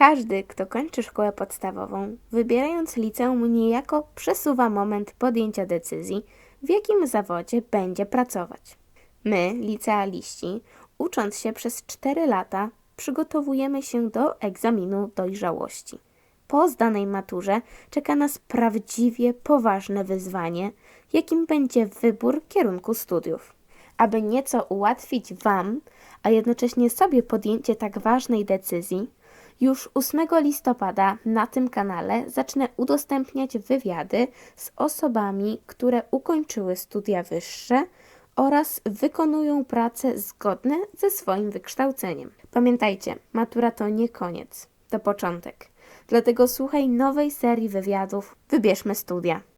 Każdy, kto kończy szkołę podstawową, wybierając liceum, niejako przesuwa moment podjęcia decyzji, w jakim zawodzie będzie pracować. My, licealiści, ucząc się przez 4 lata, przygotowujemy się do egzaminu dojrzałości. Po zdanej maturze czeka nas prawdziwie poważne wyzwanie, jakim będzie wybór kierunku studiów. Aby nieco ułatwić Wam, a jednocześnie sobie podjęcie tak ważnej decyzji, już 8 listopada na tym kanale zacznę udostępniać wywiady z osobami, które ukończyły studia wyższe oraz wykonują prace zgodne ze swoim wykształceniem. Pamiętajcie, matura to nie koniec, to początek. Dlatego słuchaj nowej serii wywiadów Wybierzmy studia.